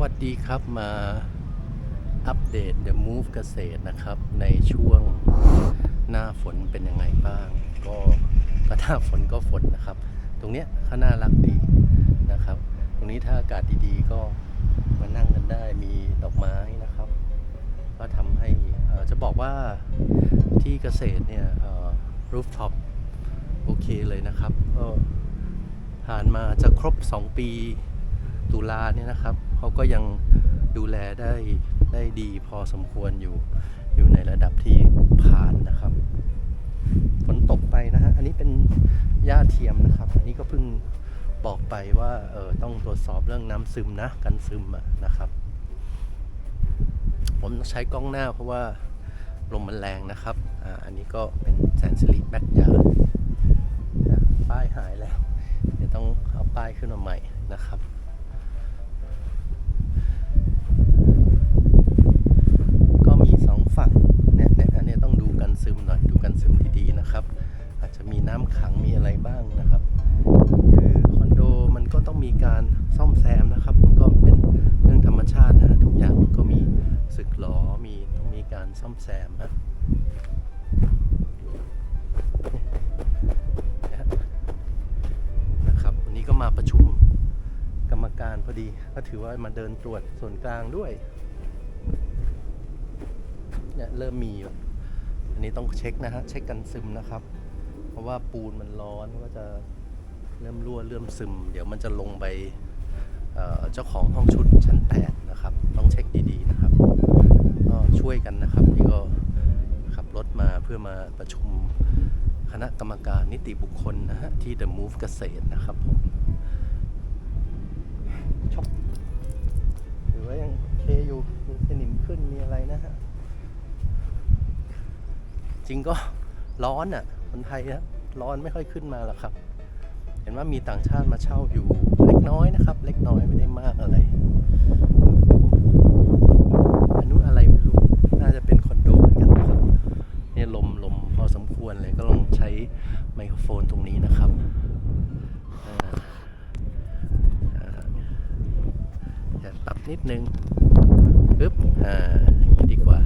วัสดีครับมาอัปเดต The Move เกษตรนะครับ ในช่วงหน้าฝนเป็นยังไงบ้าง ก็ก็หน้าฝนก็ฝนนะครับ ตรงเนี้ยเขาน่ารักดีนะครับ ตรงนี้ถ้าอากาศดีๆ ก็มานั่งกันได้มีดอกไม้นะครับ ก็ทำให้จะบอกว่าที่เกษตรเนี่ยรูฟท็อปโอเคเลยนะครับก็ผ่านมาจะครบ 2 ปีตุลาเนี่ยนะครับ เขาก็ยังดูแลได้ได้ดีพอสมควรอยู่อยู่ในระดับที่ผ่านนะครับฝนตกไปนะฮะอันนี้เป็นหญ้าเทียมนะครับ อันนี้ก็เพิ่งบอกไปว่าเออต้องตรวจสอบเรื่องน้ำซึมนะกันซึมอะนะครับ ผมต้องใช้กล้องหน้าเพราะว่าลมมันแรงนะครับอ่าอันนี้ก็เป็นแซนซิลีแบ็กยาร์ป้ายหายแล้ว เดี๋ยวต้องเอาป้ายขึ้นมาใหม่นะครับ ซ่อมแซมฮะนะครับวันนี้ก็มาประชุมกรรมการพอดี ก็ถือว่ามาเดินตรวจส่วนกลางด้วยเนี่ยเริ่มมีแบบอันนี้ต้องเช็คนะฮะ เช็คกันซึมนะครับ เพราะว่าปูนมันร้อนก็จะเริ่มรั่วเริ่มซึม เดี๋ยวมันจะลงไปเอ่อเจ้าของห้องชุดชั้น 8 นะครับ ต้องเช็คดี ๆ นะครับ ก็ช่วยกันนะครับ นี่ก็ขับรถมาเพื่อมาประชุมคณะกรรมการนิติบุคคลนะฮะ ที่ The Move เกษตรนะครับผมชอบหรือว่ายังโอเคอยู่ มีสนิมขึ้นมีอะไรนะฮะ จริงก็ร้อนอะ คนไทยนะร้อนไม่ค่อยขึ้นมาหรอกครับ เห็นว่ามีต่างชาติมาเช่าอยู่เล็กน้อยนะครับ เล็กน้อยไม่ได้มากอะไร อะไรไม่รู้ น่าจะเป็นคอนโดเหมือนกันนะครับ เนี่ยลมลมพอสมควรเลยก็ลองใช้ไมโครโฟนตรงนี้นะครับจะปรับนิดนึงปึ๊บ อ่าดีกว่า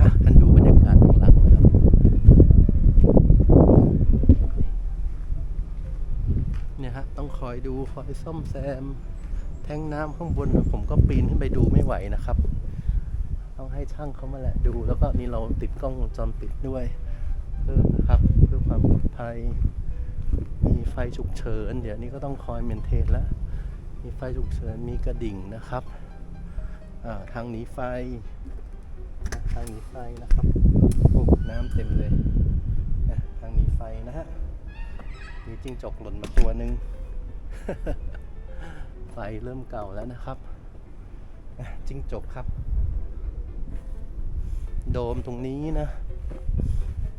อะกันดูบรรยากาศข้างหลังนะครับ เนี่ยฮะ ต้องคอยดู คอยซ่อมแซม ทงน้ำข้างบนผมก็ปีนขึ้นไปดูไม่ไหวนะครับ ต้องให้ช่างเขามาแหละดูแล้วก็นี่เราติดกล้องวงจรปิดด้วยเพิ่มนะครับเพื่อความปลอดภัย มีไฟฉุกเฉิน เดี๋ยวนี้ก็ต้องคอยเมนเทนแล้ว มีไฟฉุกเฉินมีกระดิ่งนะครับทางหนีไฟ ทางหนีไฟนะครับโอ้น้ำเต็มเลยทางหนีไฟนะฮะมีจิ้งจกหล่นมาตัวหนึ่ง ไฟเริ่มเก่าแล้วนะครับอะจิ้งจกครับ โดมตรงนี้นะ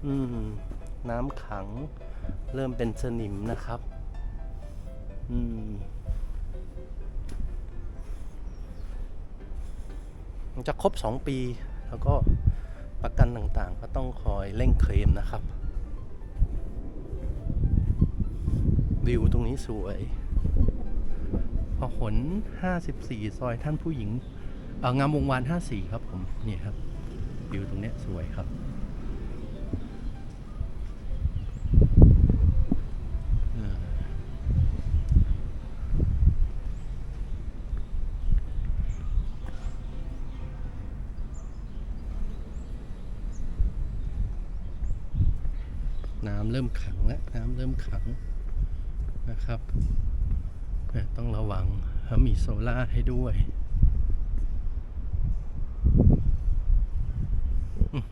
อืม น้ำขังเริ่มเป็นสนิมนะครับ อืมมันจะครบ 2 ปี แล้วก็ประกันต่างๆ ก็ต้องคอยเร่งเคลมนะครับ วิวตรงนี้สวยพห ล 54 ซอยท่านผู้หญิงงามวงวาน 54 ครับผมนี่ครับวิวตรงนี้สวยครับ น้ำเริ่มขังแล้ว น้ำเริ่มขังนะครับ ต้องระวังแล้วมีโซล่าให้ด้วย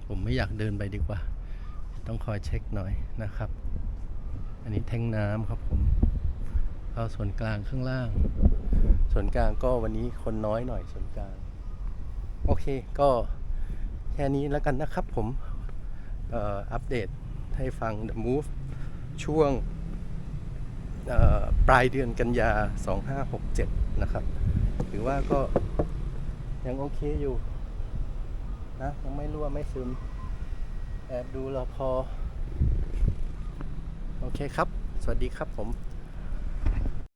ผมไม่อยากเดินไปดีกว่า ต้องคอยเช็คหน่อยนะครับ อันนี้แทงน้ำครับผมเอาส่วนกลางข้างล่าง ส่วนกลางก็วันนี้คนน้อยหน่อยส่วนกลาง โอเคก็แค่นี้แล้วกันนะครับผมอัปเดตให้ฟัง The Move ช่วง ปลายเดือนกันยา 2567 นะครับ ถือว่าก็ยังโอเคอยู่นะยังไม่รั่วไม่ซึม แอบดูเราพอ โอเคครับ สวัสดีครับผม